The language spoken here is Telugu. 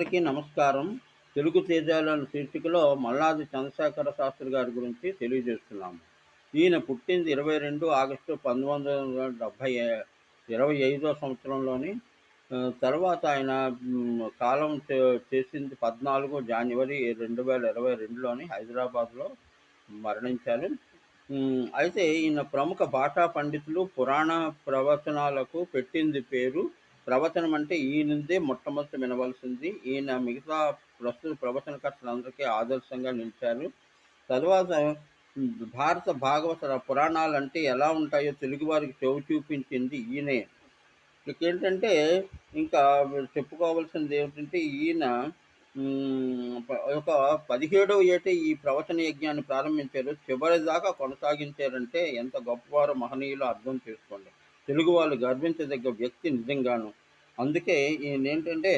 అందరికీ నమస్కారం. తెలుగు తేజాలను శీర్షికలో మల్లాది చంద్రశేఖర శాస్త్రి గారి గురించి తెలియజేస్తున్నాము. ఈయన పుట్టింది ఇరవై రెండు ఆగస్టు పంతొమ్మిది వందల డెబ్భై ఇరవై ఐదో సంవత్సరంలోని తర్వాత ఆయన కాలం చే- చేసింది పద్నాలుగు జనవరి రెండు వేల ఇరవై రెండులోని హైదరాబాద్లో మరణించారు. అయితే ఈయన ప్రముఖ భాషా పండితులు పురాణ ప్రవచనాలకు పెట్టింది పేరు ప్రవచనం అంటే ఈయనదే మొట్టమొదటి వినవలసింది. ఈయన మిగతా ప్రస్తుత ప్రవచనకర్తలందరికీ ఆదర్శంగా నిలిచారు. తర్వాత భారత భాగవత పురాణాలు అంటే ఎలా ఉంటాయో తెలుగువారికి చెవి చూపించింది ఈయనే. ఇంకేంటంటే ఇంకా చెప్పుకోవాల్సింది ఏమిటంటే ఈయన ఒక పదిహేడవ ఏటే ఈ ప్రవచన యజ్ఞాన్ని ప్రారంభించారు. చివరి దాకా కొనసాగించారంటే ఎంత గొప్పవారు మహనీయులు అర్థం చేసుకోండి. తెలుగు వాళ్ళు గర్వించదగ్గ వ్యక్తి నిజంగాను. అందుకే ఈయన ఏంటంటే